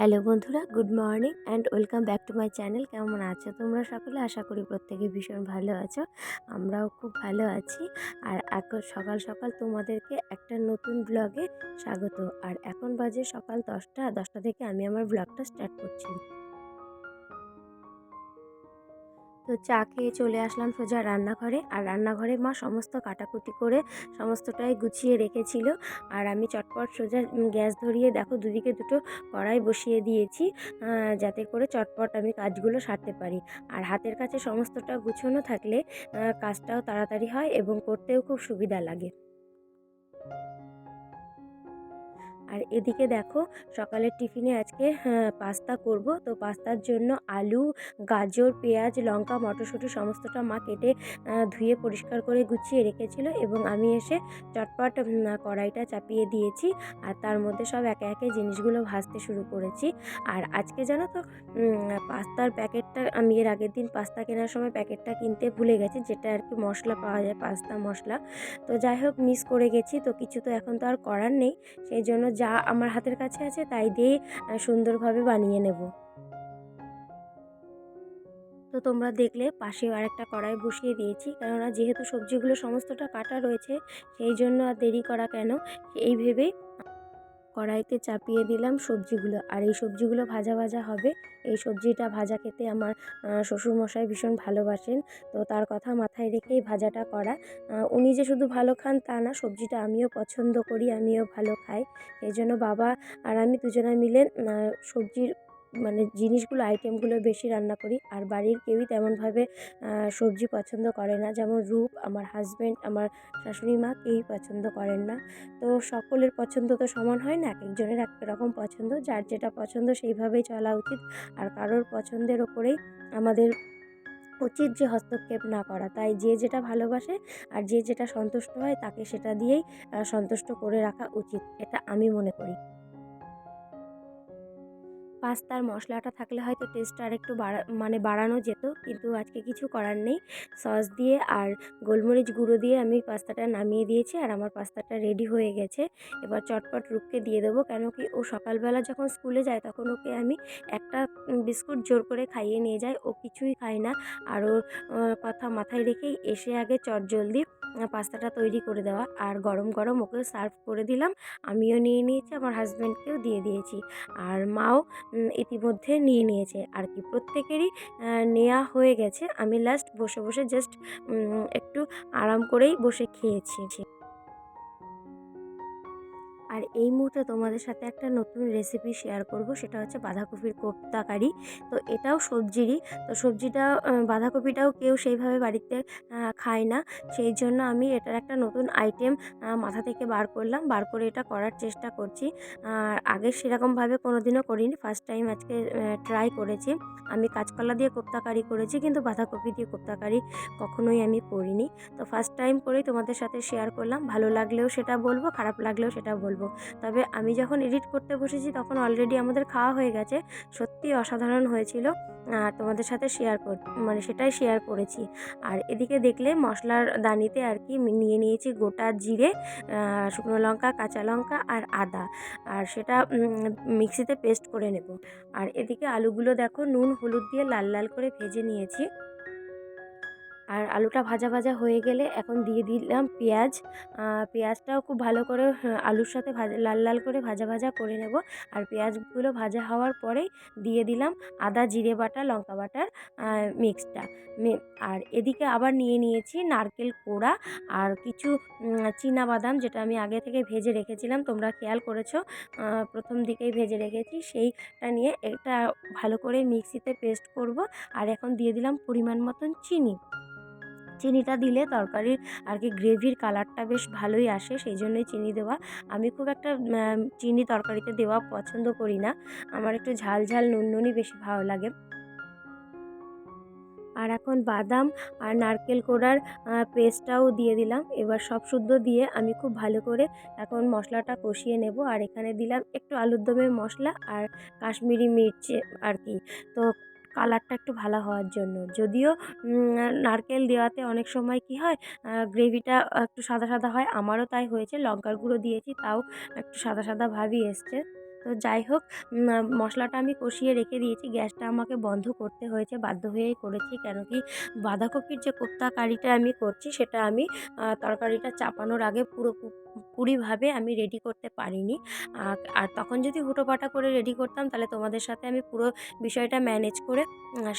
Hello বন্ধুরা, good morning and welcome back to my channel. কেমন আছো তোমরা সকলে? আশা করি প্রত্যেকে ভীষণ ভালো আছো, আমরাও খুব ভালো আছি। আর এখন সকাল সকাল তোমাদেরকে একটা নতুন ব্লগে স্বাগত। আর এখন বাজে সকাল দশটা দশটা থেকে আমি আমার ব্লগটা স্টার্ট করছি। তো চা খেয়ে চলে আসলাম সোজা রান্নাঘরে। আর রান্নাঘরে মা সমস্ত কাটাকুটি করে সমস্তটাই গুছিয়ে রেখেছিল। আর আমি চটপট সোজা গ্যাস ধরিয়ে দেখো দুদিকে দুটো কড়াই বসিয়ে দিয়েছি যাতে করে চটপট আমি কাজগুলো সারতে পারি। আর হাতের কাছে সমস্তটা গুছোনো থাকলে কাজটাও তাড়াতাড়ি হয় এবং করতেও খুব সুবিধা লাগে। আর এদিকে দেখো সকালের টিফিনে আজকে হ্যাঁ, পাস্তা করব। তো পাস্তার জন্য আলু গাজর পেঁয়াজ লঙ্কা মটরশুঁটি সমস্তটা মা কেটে ধুয়ে পরিষ্কার করে গুছিয়ে রেখেছিল এবং আমি এসে চটপট কড়াইটা চাপিয়ে দিয়েছি আর তার মধ্যে সব একে একে জিনিসগুলো ভাজতে শুরু করেছি। আর আজকে জানো তো পাস্তার প্যাকেটটা আমি এর আগের দিন পাস্তা কেনার সময় প্যাকেটটা কিনতে ভুলে গেছি যেটা আর কি মশলা পাওয়া যায় পাস্তা মশলা। তো যাই হোক মিস করে গেছি তো কিছু তো এখন তো আর করার নেই সেই জন্য যা আমার হাতের কাছে আছে, তাই দিয়ে সুন্দরভাবে বানিয়ে নেব। তো তোমরা দেখলে পাশে আর একটা কড়াই বসিয়ে দিয়েছি, কেননা যেহেতু সবজিগুলো সমস্তটা কাটা রয়েছে, সেই জন্য আর দেরি করা কেন? এই ভেবেই কড়াইতে চাপিয়ে দিলাম সবজিগুলো। আর এই সবজিগুলো ভাজা ভাজা হবে। এই সবজিটা ভাজা খেতে আমার শ্বশুরমশাই ভীষণ ভালোবাসেন। তো তার কথা মাথায় রেখেই ভাজাটা করা। উনি যে শুধু ভালো খান তা না, সবজিটা আমিও পছন্দ করি, আমিও ভালো খাই। এই জন্য বাবা আর আমি দুজনে মিলে সবজির মানে জিনিসগুলো আইটেমগুলো বেশি রান্না করি। আর বাড়ির কেউই তেমনভাবে সবজি পছন্দ করে না। যেমন রূপ, আমার হাজব্যান্ড আমার শাশুড়ি মা কেউই পছন্দ করেন না। তো সকলের পছন্দ তো সমান হয় না, এক একজনের এক রকম পছন্দ। যার যেটা পছন্দ সেইভাবেই চলা উচিত। আর কারোর পছন্দের ওপরেই আমাদের উচিত যে হস্তক্ষেপ না করা। তাই যে যেটা ভালোবাসে আর যে যেটা সন্তুষ্ট হয়, তাকে সেটা দিয়েই সন্তুষ্ট করে রাখা উচিত। এটা আমি মনে করি। পাস্তার মশলাটা থাকলে হয়তো টেস্টটা আর একটু বাড়া মানে বাড়ানো যেত, কিন্তু আজকে কিছু করার নেই। সস দিয়ে আর গোলমরিচ গুঁড়ো দিয়ে আমি পাস্তাটা নামিয়ে দিয়েছি আর আমার পাস্তাটা রেডি হয়ে গেছে। এবার চটপট রূপকে দিয়ে দেবো, কেন কি ও সকালবেলা যখন স্কুলে যায় তখন ওকে আমি একটা বিস্কুট জোর করে খাইয়ে নিয়ে যাই, ও কিছুই খায় না। আর ওর কথা মাথায় রেখেই এসে আগে চট জলদি পাস্তাটা তৈরি করে দেওয়া আর গরম গরম ওকে সার্ভ করে দিলাম। আমিও নিয়ে নিয়েছি, আমার হাজব্যান্ডকেও দিয়ে দিয়েছি। আর মাও ইতিমধ্যে নিয়ে নিয়েছে। আর কি, প্রত্যেকেরই নেওয়া হয়ে গেছে। আমি লাস্ট বসে বসে জাস্ট একটু আরাম করেই বসে খেয়েছি। আর এই মুহূর্তে তোমাদের সাথে একটা নতুন রেসিপি শেয়ার করব, সেটা হচ্ছে বাঁধাকপির কোপ্তা কারি তো এটাও সবজিরই, তো সবজিটা বাঁধাকপিটাও কেউ সেইভাবে বাড়িতে খায় না। সেই জন্য আমি এটার একটা নতুন আইটেম মাথা থেকে বার করলাম, বার করে এটা করার চেষ্টা করছি। আর আগে সেরকমভাবে কোনো দিনও করিনি ফার্স্ট টাইম আজকে ট্রাই করেছি। আমি কাঁচকলা দিয়ে কোপ্তা কারি করেছি, কিন্তু বাঁধাকপি দিয়ে কোপ্তা কারি কখনোই আমি করিনি। তো ফার্স্ট টাইম করেই তোমাদের সাথে শেয়ার করলাম, ভালো লাগলেও সেটা বলব, খারাপ লাগলেও সেটা বলব। তবে আমি যখন এডিট করতে বসেছি তখন অলরেডি আমাদের খাওয়া হয়ে গেছে। সত্যি অসাধারণ হয়েছিল। আর তোমাদের সাথে শেয়ার কর মানে সেটাই শেয়ার করেছি। আর এদিকে দেখলে মশলার দানিতে আর কি নিয়ে নিয়েছি গোটা জিরে শুকনো লঙ্কা, কাঁচা লঙ্কা আর আদা। আর সেটা মিক্সিতে পেস্ট করে নেব। আর এদিকে আলুগুলো দেখো, নুন, হলুদ দিয়ে লাল লাল করে ভেজে নিয়েছি। আর আলুটা ভাজা ভাজা হয়ে গেলে এখন দিয়ে দিলাম পেঁয়াজ। পেঁয়াজটাও খুব ভালো করে আলুর সাথে ভাজা, লাল লাল করে ভাজা ভাজা করে নেব। আর পেঁয়াজগুলো ভাজা হওয়ার পরেই দিয়ে দিলাম আদা, জিরে বাটা, লঙ্কা বাটার মিক্সটা। আর এদিকে আবার নিয়ে নিয়েছি নারকেল কোড়া আর কিছু বাদাম যেটা আমি আগে থেকে ভেজে রেখেছিলাম, তোমরা খেয়াল করেছ। প্রথম দিকেই ভেজে রেখেছি, সেইটা নিয়ে এটা ভালো করে মিক্সিতে পেস্ট করব। আর এখন দিয়ে দিলাম পরিমাণ মতন চিনি। চিনিটা দিলে তরকারির আর কি গ্রেভির কালারটা বেশ ভালোই আসে সেই জন্যই চিনি দেওয়া। আমি খুব একটা চিনি তরকারিতে দেওয়া পছন্দ করি না। আমার একটু ঝাল ঝাল নুন বেশি ভালো লাগে। আর এখন বাদাম আর নারকেল কোড়ার পেস্টটাও দিয়ে দিলাম। এবার সব শুদ্ধ দিয়ে আমি খুব ভালো করে এখন মশলাটা কষিয়ে নেব। আর এখানে দিলাম একটু আলুর দমের মশলা আর কাশ্মীরি মির্চি আর কি তো কালারটা একটু ভালো হওয়ার জন্য। যদিও নারকেল দেওয়াতে অনেক সময় কী হয় গ্রেভিটা একটু সাদা সাদা হয়, আমারও তাই হয়েছে, লঙ্কার গুঁড়ো দিয়েছি, তাও একটু সাদা সাদা ভাবই এসছে। তো যাই হোক মশলাটা আমি কষিয়ে রেখে দিয়েছি, গ্যাসটা আমাকে বন্ধ করতে হয়েছে, বাধ্য হয়েই করেছি কেন কি বাঁধাকপির যে কোপ্তা কারিটা আমি করছি, সেটা আমি তরকারিটা চাপানোর আগে পুরো পুরিভাবে আমি রেডি করতে পারিনি। আর তখন যদি হুটোপাটা করে রেডি করতাম, তাহলে তোমাদের সাথে আমি পুরো বিষয়টা ম্যানেজ করে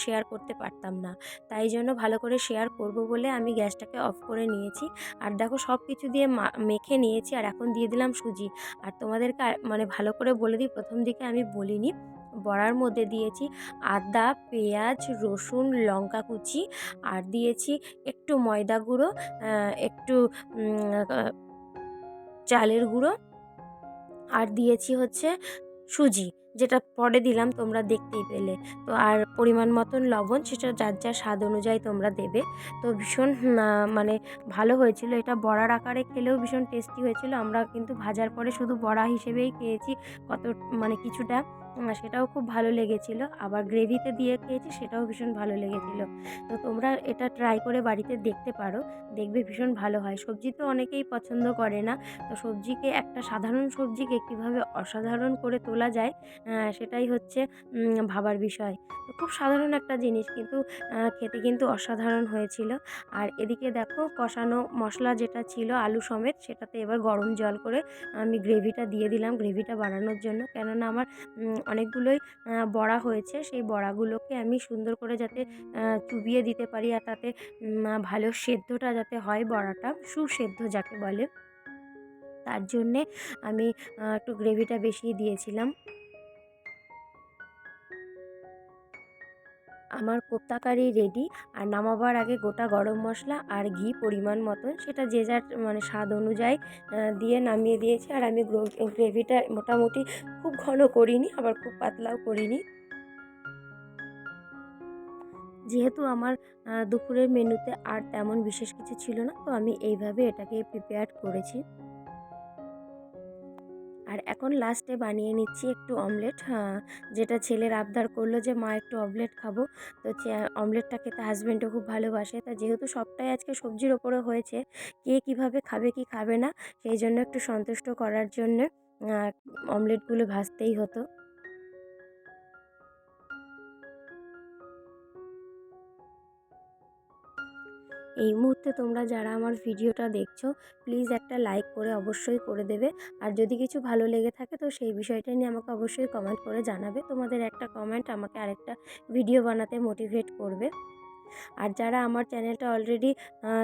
শেয়ার করতে পারতাম না। তাই জন্য ভালো করে শেয়ার করব বলে আমি গ্যাসটাকে অফ করে নিয়েছি। আর দেখো সব কিছু দিয়ে মেখে নিয়েছি, আর এখন দিয়ে দিলাম সুজি। আর তোমাদেরকে মানে ভালো করে বলে দিই, প্রথম দিকে আমি বলিনি। বড়ার মধ্যে দিয়েছি আদা, পেঁয়াজ, রসুন, লঙ্কা কুচি, আর দিয়েছি একটু ময়দা গুঁড়ো একটু চালের গুঁড়ো। আর দিয়েছি হচ্ছে সুজি। যেটা পরে দিলাম তোমরা দেখতেই পেলে। তো আর পরিমাণ মতন লবণ সেটা যার যার স্বাদ অনুযায়ী তোমরা দেবে। তো ভীষণ মানে ভালো হয়েছিল। এটা বড়ার আকারে খেলেও ভীষণ টেস্টি হয়েছিল। আমরা কিন্তু ভাজার পরে শুধু বড়া হিসেবেই খেয়েছি। কত মানে কিছুটা সেটাও খুব ভালো লেগেছিল। আবার গ্রেভিতে দিয়ে খেয়েছি, সেটাও ভীষণ ভালো লেগেছিল। তো তোমরা এটা ট্রাই করে বাড়িতে দেখতে পারো। দেখবে ভীষণ ভালো হয়। সবজি তো অনেকেই পছন্দ করে না। তো সবজিকে একটা সাধারণ সবজিকে কীভাবে অসাধারণ করে তোলা যায় সেটাই হচ্ছে ভাবার বিষয়। খুব সাধারণ একটা জিনিস কিন্তু খেতে কিন্তু অসাধারণ হয়েছিল। আর এদিকে দেখো কষানো মশলা যেটা ছিল আলু সমেত, সেটাতে এবার গরম জল করে আমি গ্রেভিটা দিয়ে দিলাম, গ্রেভিটা বানানোর জন্য। কেননা আমার অনেকগুলোই বড়া হয়েছে, সেই বড়াগুলোকে আমি সুন্দর করে যাতে চুবিয়ে দিতে পারি আর তাতে ভালো সেদ্ধটা যাতে হয় বড়াটা, সুসেদ্ধ যাকে বলে। তার জন্যে আমি একটু গ্রেভিটা বেশি দিয়েছিলাম। আমার কোপ্তা কারি রেডি আর নামাবার আগে গোটা গরম মশলা আর ঘি পরিমাণ মতন সেটা যে যার মানে স্বাদ অনুযায়ী দিয়ে নামিয়ে দিয়েছি। আর আমি গ্রেভিটা মোটামুটি খুব ঘন করিনি, আবার খুব পাতলাও করিনি। যেহেতু আমার দুপুরের মেনুতে আর তেমন বিশেষ কিছু ছিল না, তো আমি এইভাবে এটাকে প্রিপেয়ার করেছি। আর এখন লাস্টে বানিয়ে নিচ্ছি একটু অমলেট হ্যাঁ যেটা ছেলের আবদার করল যে, মা, একটু অমলেট খাব। তো অমলেটটা খেতে হাজব্যান্ডও খুব ভালোবাসে। তা যেহেতু সবটাই আজকে সবজির ওপরে হয়েছে, কে কীভাবে খাবে, কি খাবে না, সেই জন্য একটু সন্তুষ্ট করার জন্যে অমলেটগুলো ভাজতেই হতো। এই মুহূর্তে তোমরা যারা আমার ভিডিওটা দেখছ প্লিজ একটা লাইক করে অবশ্যই করে দেবে। আর যদি কিছু ভালো লেগে থাকে, তো সেই বিষয়টা নিয়ে আমাকে অবশ্যই কমেন্ট করে জানাবে। তোমাদের একটা কমেন্ট আমাকে আরেকটা ভিডিও বানাতে মোটিভেট করবে। আর যারা আমার চ্যানেলটা অলরেডি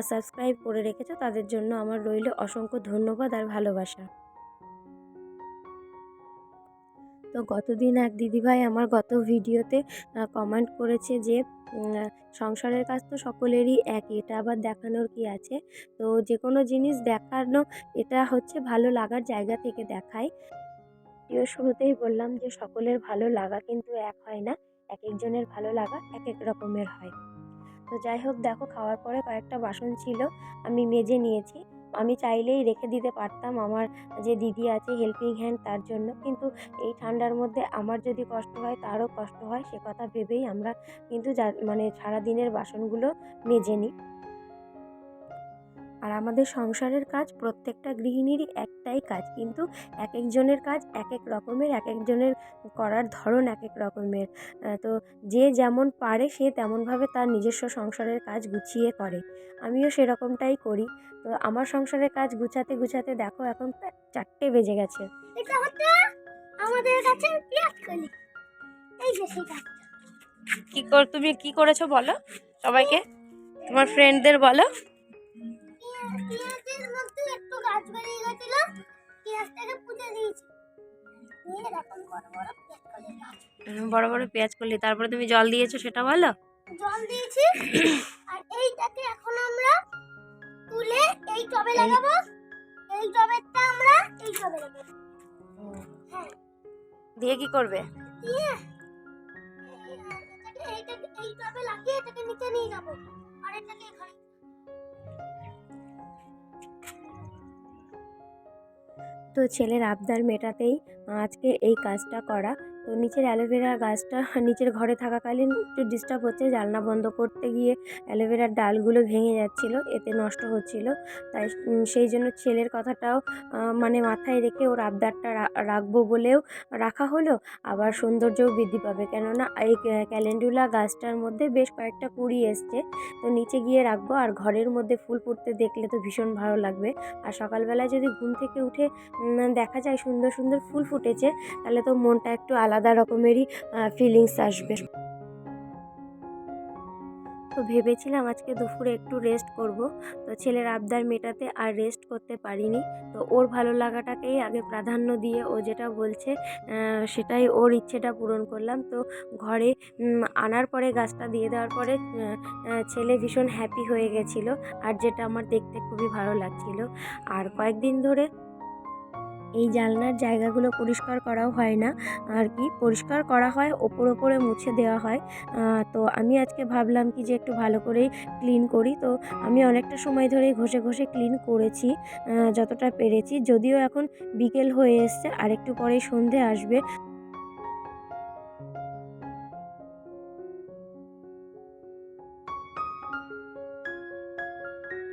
সাবস্ক্রাইব করে রেখেছো, তাদের জন্য আমার রইল অসংখ্য ধন্যবাদ আর ভালোবাসা। তো গতদিন এক দিদিভাই আমার গত ভিডিওতে কমেন্ট করেছে যে সংসারের কাজ তো সকলেরই একই এটা আবার দেখানোর কি আছে? তো যে কোনো জিনিস দেখানো, এটা হচ্ছে ভালো লাগার জায়গা থেকে দেখায়। ভিডিও শুরুতেই বললাম যে, সকলের ভালো লাগা কিন্তু এক হয় না এক একজনের ভালো লাগা এক এক রকমের হয়। তো যাই হোক, দেখো খাওয়ার পরে কয়েকটা বাসন ছিল, আমি মেজে নিয়েছি। আমি চাইলেই রেখে দিতে পারতাম আমার যে দিদি আছে হেল্পিং হ্যান্ড তার জন্য। কিন্তু এই ঠান্ডার মধ্যে আমার যদি কষ্ট হয়, তারও কষ্ট হয়, সে কথা ভেবেই আমরা কিন্তু যা মানে সারাদিনের বাসনগুলো মেজে নিই। আর আমাদের সংসারের কাজ প্রত্যেকটা গৃহিণীরই একটাই কাজ। কিন্তু এক একজনের কাজ এক এক রকমের এক একজনের করার ধরন এক এক রকমের তো যে যেমন পারে সে তেমনভাবে তার নিজস্ব সংসারের কাজ গুছিয়ে করে। আমিও সেরকমটাই করি। তো আমার সংসারের কাজ গুছাতে গুছাতে দেখো এখন প্রায় চারটে বেজে গেছে। এটা হচ্ছে আমাদের কাছে এই যে কি কর তুমি কি করেছ বলো সবাইকে? তোমার ফ্রেন্ডদের বলো। পেঁয়াজের মধ্যে একটু গাছ বেরিয়ে গেছিল পেঁয়াজটাকে পুঁতে দিয়েছি বড় বড় পেঁয়াজ করলি তারপরে তুমি জল দিয়েছ সেটা বলো? জল দিয়েছি আর এইটাকে এখন আমরা তুলে এই টবে লাগাবো। এই টবেরটা আমরা এই টবে লাগাবো। হ্যাঁ। দিয়ে কি করবে? দিয়ে এইটাকে এই টবে লাগিয়ে এটাকে নিচে নিয়ে যাব। আর এটাকে এখানে তো ছেলের আবদার মেটাতেই আজকে এই কাজটা করা তো নিচের অ্যালোভেরা গাছটা নিচের ঘরে থাকাকালীন একটু ডিস্টার্ব হচ্ছে। জানলা বন্ধ করতে গিয়ে অ্যালোভেরার ডালগুলো ভেঙে যাচ্ছিল, এতে নষ্ট হচ্ছিল। তাই সেই জন্য ছেলের কথাটাও মানে মাথায় রেখে ওর আবদারটা রাখব বলেও রাখা হলো। আবার সৌন্দর্যও বৃদ্ধি পাবে। কেননা এই ক্যালেন্ডুলা গাছটার মধ্যে বেশ কয়েকটা কুড়ি এসছে। তো নিচে গিয়ে রাখব। আর ঘরের মধ্যে ফুল ফুটতে দেখলে তো ভীষণ ভালো লাগবে। আর সকালবেলায় যদি ঘুম থেকে উঠে দেখা যায় সুন্দর সুন্দর ফুল ফুটেছে, তাহলে তো মনটা একটু আলাদা রকমেরই ফিলিংস আসবে। তো ভেবেছিলাম আজকে দুপুরে একটু রেস্ট করব। তো ছেলের আবদার মেটাতে আর রেস্ট করতে পারিনি। তো ওর ভালো লাগাটাকেই আগে প্রাধান্য দিয়ে ও যেটা বলছে সেটাই ওর ইচ্ছেটা পূরণ করলাম। তো ঘরে আনার পরে গাছটা দিয়ে দেওয়ার পরে ছেলে ভীষণ হ্যাপি হয়ে গেছিল। আর যেটা আমার দেখতে খুবই ভালো লাগছিল। আর কয়েকদিন ধরে এই জানলার জায়গাগুলো পরিষ্কার করাও হয় না, আর কি? পরিষ্কার করা হয়, ওপর ওপরে মুছে দেওয়া হয়। তো আমি আজকে ভাবলাম কি যে একটু ভালো করেই ক্লিন করি। তো আমি অনেকটা সময় ধরেই ঘষে ঘষে ক্লিন করেছি যতটা পেরেছি। যদিও এখন বিকেল হয়ে এসছে আর একটু পরেই সন্ধে আসবে।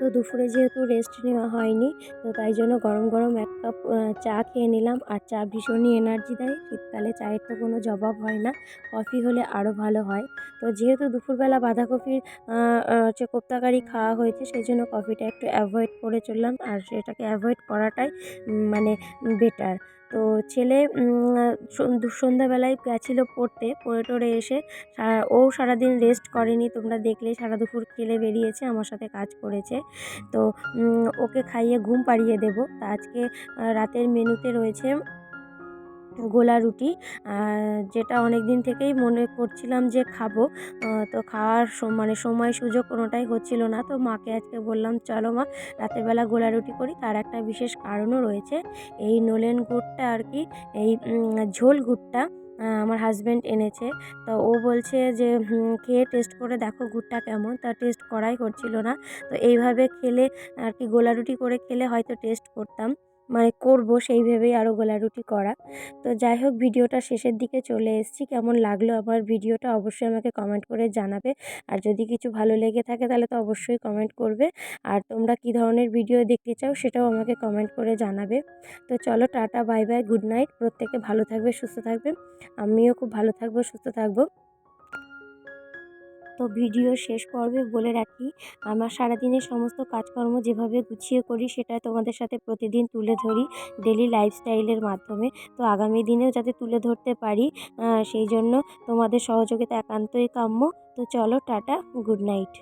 তো দুপুরে যেহেতু রেস্ট নেওয়া হয়নি, তো তাই জন্য গরম গরম এক কাপ চা খেয়ে নিলাম। আর চা ভীষণই এনার্জি দেয়। শীতকালে চায়ের তো কোনো জবাব হয় না। কফি হলে আরও ভালো হয়। তো যেহেতু দুপুরবেলা বাঁধাকপির হচ্ছে কোপ্তাকারি খাওয়া হয়েছে সেই জন্য কফিটা একটু অ্যাভয়েড করে চললাম। আর সেটাকে অ্যাভয়েড করাটাই মানে বেটার তো ছেলে সন্ধ্যাবেলায় গেছিল পড়তে। পড়ে টড়ে এসে ও সারাদিন রেস্ট করেনি। তোমরা দেখলে সারা দুপুর খেলে বেরিয়েছে, আমার সাথে কাজ করেছে। তো ওকে খাইয়ে ঘুম পাড়িয়ে দেবো। তা আজকে রাতের মেনুতে রয়েছে গোলা রুটি। যেটা অনেক দিন থেকেই মনে করছিলাম যে খাব। তো খাওয়ার মানে সময় সুযোগ কোনোটাই হচ্ছিল না। তো মাকে আজকে বললাম, চলো মা, রাতেরবেলা গোলা রুটি করি। তার একটা বিশেষ কারণও রয়েছে। এই নলেন গুড়টা আর কি, এই ঝোল গুড়টা আমার হাজব্যান্ড এনেছে। তো ও বলছে যে খেয়ে টেস্ট করে দেখো গুড়টা কেমন। তা টেস্ট করাই করছিল না। তো এইভাবে খেলে আর কি, গোলা রুটি করে খেলে হয়তো টেস্ট করতাম। মানে করব সেই ভেবেই আরও গোলা রুটি করা। তো যাই হোক ভিডিওটা শেষের দিকে চলে এসেছি। কেমন লাগল আমার ভিডিওটা অবশ্যই আমাকে কমেন্ট করে জানাবে। আর যদি কিছু ভালো লেগে থাকে তাহলে তো অবশ্যই কমেন্ট করবে। আর তোমরা কী ধরনের ভিডিও দেখতে চাও সেটাও আমাকে কমেন্ট করে জানাবে। তো চলো, tata bye bye good night প্রত্যেকে ভালো থাকবে, সুস্থ থাকবে। আমিও খুব ভালো থাকব, সুস্থ থাকব। তো ভিডিও শেষ পর্বে বলে রাখি, আমার সারাদিনের সমস্ত কাজকর্ম যেভাবে গুছিয়ে করি সেটা তোমাদের সাথে প্রতিদিন তুলে ধরি ডেলি লাইফস্টাইলের মাধ্যমে। তো আগামী দিনেও যাতে তুলে ধরতে পারি সেই জন্য তোমাদের সহযোগিতা একান্তই কাম্য। তো চলো টাটা গুড নাইট